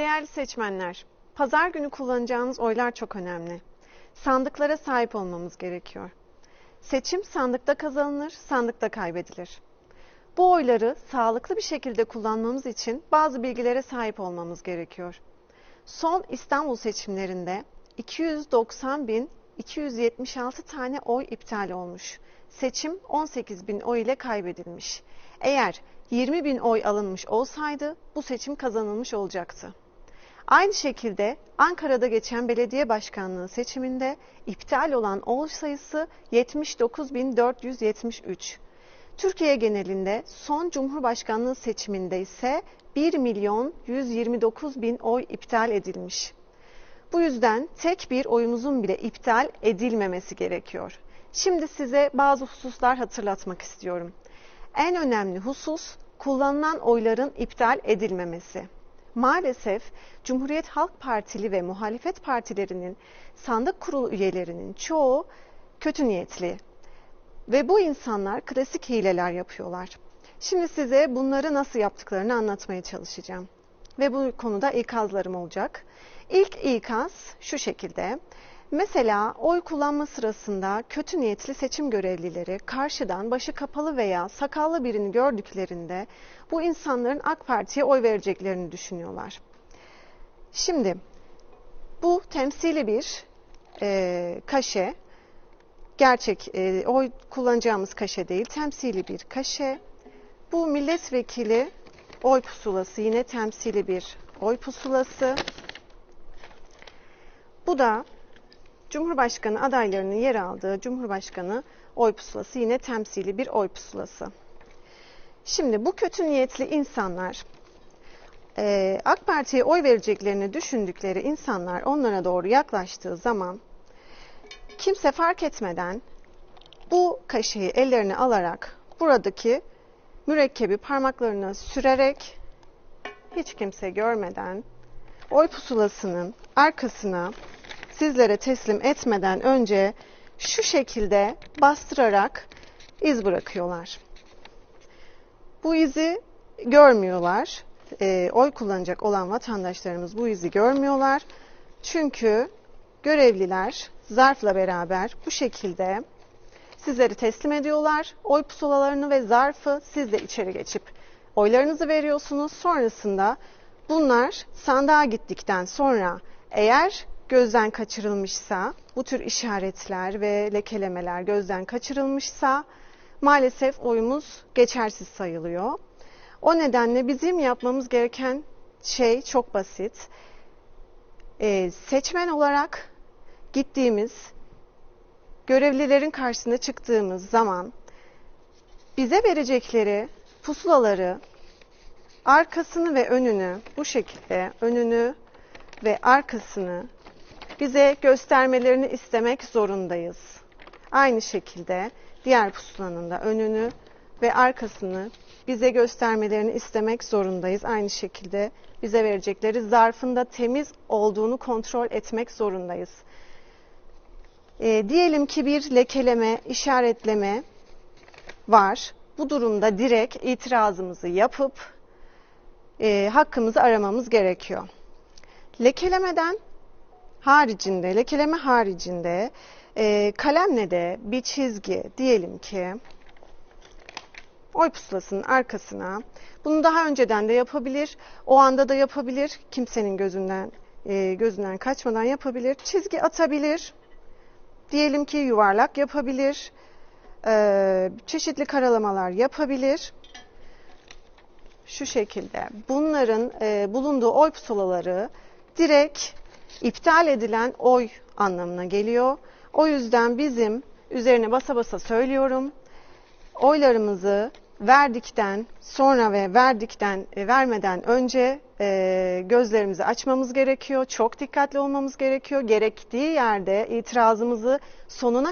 Değerli seçmenler, pazar günü kullanacağınız oylar çok önemli. Sandıklara sahip olmamız gerekiyor. Seçim sandıkta kazanılır, sandıkta kaybedilir. Bu oyları sağlıklı bir şekilde kullanmamız için bazı bilgilere sahip olmamız gerekiyor. Son İstanbul seçimlerinde 290.276 tane oy iptal olmuş. Seçim 18 bin oy ile kaybedilmiş. Eğer 20 bin oy alınmış olsaydı bu seçim kazanılmış olacaktı. Aynı şekilde Ankara'da geçen belediye başkanlığı seçiminde iptal olan oy sayısı 79.473. Türkiye genelinde son Cumhurbaşkanlığı seçiminde ise 1 milyon 129 bin oy iptal edilmiş. Bu yüzden tek bir oyumuzun bile iptal edilmemesi gerekiyor. Şimdi size bazı hususlar hatırlatmak istiyorum. En önemli husus kullanılan oyların iptal edilmemesi. Maalesef Cumhuriyet Halk Partili ve muhalefet partilerinin sandık kurulu üyelerinin çoğu kötü niyetli ve bu insanlar klasik hileler yapıyorlar. Şimdi size bunları nasıl yaptıklarını anlatmaya çalışacağım. Ve bu konuda ikazlarım olacak. İlk ikaz şu şekilde. Mesela oy kullanma sırasında kötü niyetli seçim görevlileri karşıdan başı kapalı veya sakallı birini gördüklerinde bu insanların AK Parti'ye oy vereceklerini düşünüyorlar. Şimdi bu temsili bir e, kaşe, gerçek e, oy kullanacağımız kaşe değil, temsili bir kaşe. Bu milletvekili oy pusulası, yine temsili bir oy pusulası. Bu da Cumhurbaşkanı adaylarının yer aldığı Cumhurbaşkanı oy pusulası yine temsili bir oy pusulası. Şimdi bu kötü niyetli insanlar e, AK Parti'ye oy vereceklerini düşündükleri insanlar onlara doğru yaklaştığı zaman kimse fark etmeden bu kaşeyi ellerine alarak buradaki mürekkebi parmaklarına sürerek hiç kimse görmeden oy pusulasının arkasına sizlere teslim etmeden önce şu şekilde bastırarak iz bırakıyorlar. Bu izi görmüyorlar. E, oy kullanacak olan vatandaşlarımız bu izi görmüyorlar. Çünkü görevliler zarfla beraber bu şekilde sizleri teslim ediyorlar. Oy pusulalarını ve zarfı siz de içeri geçip oylarınızı veriyorsunuz. Sonrasında bunlar sandığa gittikten sonra eğer gözden kaçırılmışsa, bu tür işaretler ve lekelemeler gözden kaçırılmışsa maalesef oyumuz geçersiz sayılıyor. O nedenle bizim yapmamız gereken şey çok basit. Ee, seçmen olarak gittiğimiz, görevlilerin karşısına çıktığımız zaman bize verecekleri pusulaları, arkasını ve önünü bu şekilde önünü ve arkasını bize göstermelerini istemek zorundayız. Aynı şekilde diğer pusulanın da önünü ve arkasını bize göstermelerini istemek zorundayız. Aynı şekilde bize verecekleri zarfında temiz olduğunu kontrol etmek zorundayız. E, diyelim ki bir lekeleme, işaretleme var. Bu durumda direkt itirazımızı yapıp e, hakkımızı aramamız gerekiyor. Lekelemeden haricinde, lekeleme haricinde e, kalemle de bir çizgi diyelim ki oy pusulasının arkasına bunu daha önceden de yapabilir, o anda da yapabilir, kimsenin gözünden e, gözünden kaçmadan yapabilir, çizgi atabilir, diyelim ki yuvarlak yapabilir, e, çeşitli karalamalar yapabilir. Şu şekilde bunların e, bulunduğu oy pusulaları direkt iptal edilen oy anlamına geliyor. O yüzden bizim üzerine basa basa söylüyorum. Oylarımızı verdikten sonra ve verdikten e, vermeden önce e, gözlerimizi açmamız gerekiyor. Çok dikkatli olmamız gerekiyor. Gerektiği yerde itirazımızı sonuna